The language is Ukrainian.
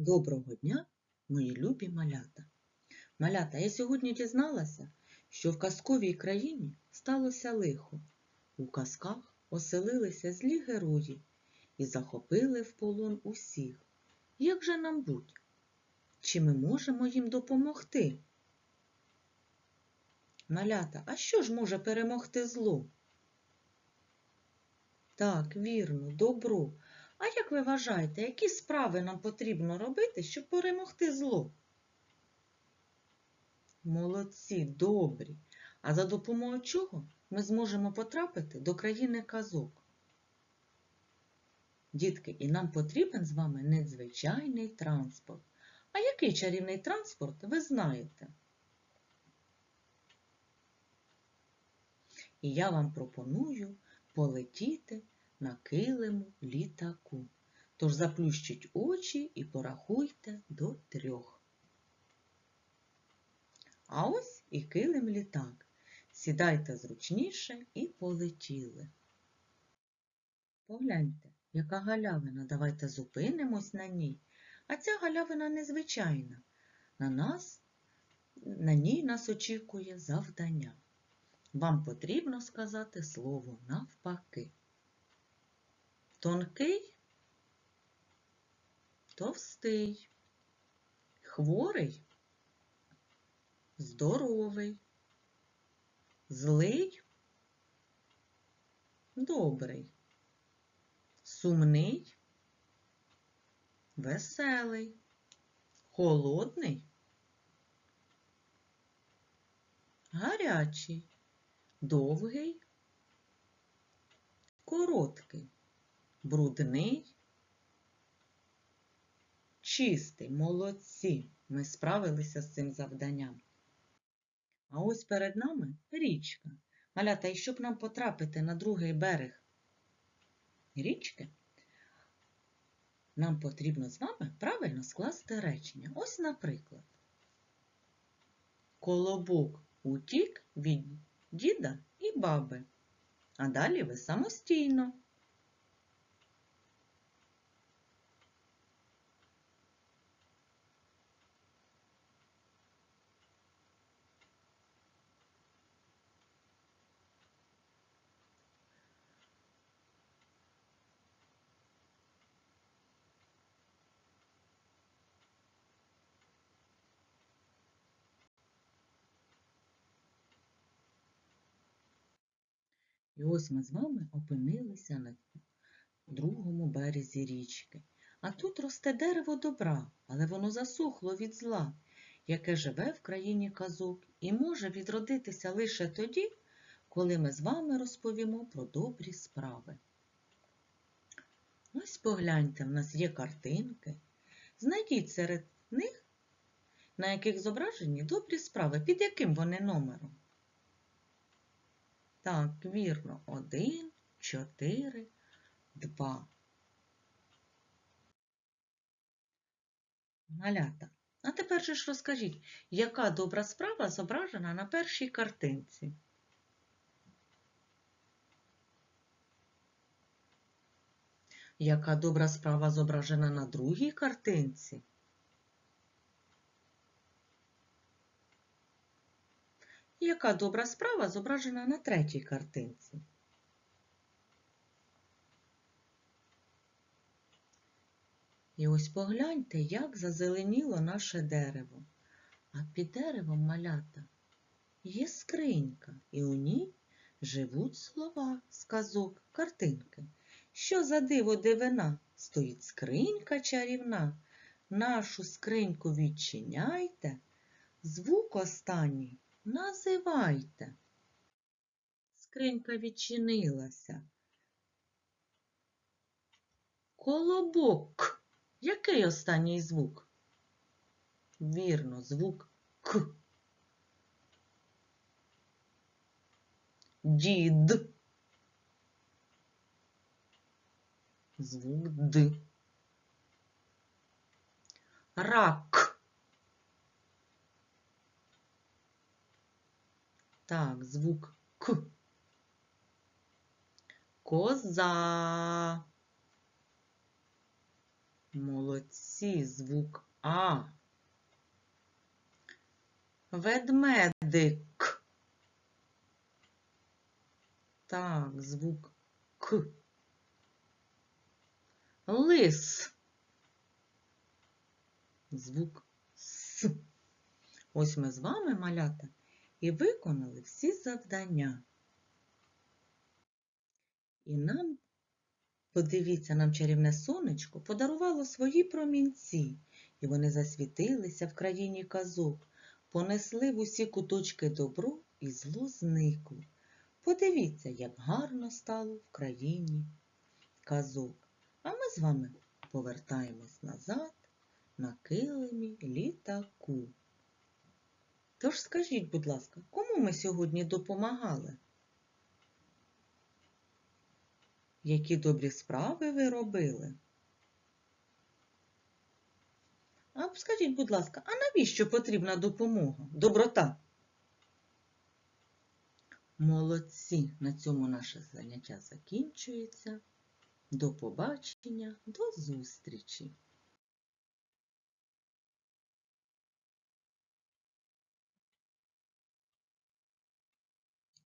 Доброго дня, мої любі малята. Малята, я сьогодні дізналася, що в казковій країні сталося лихо. У казках оселилися злі герої і захопили в полон усіх. Як же нам будь? Чи ми можемо їм допомогти? Малята, а що ж може перемогти зло? Так, вірно, добро. А як ви вважаєте, які справи нам потрібно робити, щоб перемогти зло? Молодці, добрі. А за допомогою чого ми зможемо потрапити до країни казок? Дітки, і нам потрібен з вами незвичайний транспорт. А який чарівний транспорт ви знаєте? І я вам пропоную полетіти на килиму літаку. Тож заплющіть очі і порахуйте до трьох. А ось і килим літак. Сідайте зручніше і полетіли. Погляньте, яка галявина, давайте зупинимось на ній. А ця галявина незвичайна. На нас, на ній нас очікує завдання. Вам потрібно сказати слово навпаки. Тонкий, товстий, хворий, здоровий, злий, добрий, сумний, веселий, холодний, гарячий, довгий, короткий брудний, чистий, молодці. Ми справилися з цим завданням. А ось перед нами річка. Малята, і щоб нам потрапити на другий берег річки, нам потрібно з вами правильно скласти речення. Ось, наприклад, колобок утік від діда і баби, а далі ви самостійно. І ось ми з вами опинилися на другому березі річки. А тут росте дерево добра, але воно засухло від зла, яке живе в країні казок і може відродитися лише тоді, коли ми з вами розповімо про добрі справи. Ось погляньте, в нас є картинки. Знайдіть серед них, на яких зображені добрі справи, під яким вони номером. Так, вірно, один, чотири, два. Малята. А тепер же ж розкажіть, яка добра справа зображена на першій картинці? Яка добра справа зображена на другій картинці? Яка добра справа зображена на третій картинці? І ось погляньте, як зазеленіло наше дерево. А під деревом малята є скринька, і у ній живуть слова з казок, картинки. Що за диво дивина? Стоїть скринька чарівна. Нашу скриньку відчиняйте, звук останній називайте. Скринька відчинилася. Колобок. Який останній звук? Вірно, звук К. Дід. Звук Д. Рак. Так, звук К. Коза. Молодці. Звук А. Ведмедик. Так, звук К. Лис. Звук С. Ось ми з вами, малята, і виконали всі завдання. І нам, подивіться, нам чарівне сонечко подарувало свої промінці, і вони засвітилися в країні казок, понесли в усі куточки добро і зло зникло. Подивіться, як гарно стало в країні казок. А ми з вами повертаємось назад на килимі літаку. Тож скажіть, будь ласка, кому ми сьогодні допомагали? Які добрі справи ви робили? А скажіть, будь ласка, а навіщо потрібна допомога? Доброта? Молодці! На цьому наше заняття закінчується. До побачення, до зустрічі!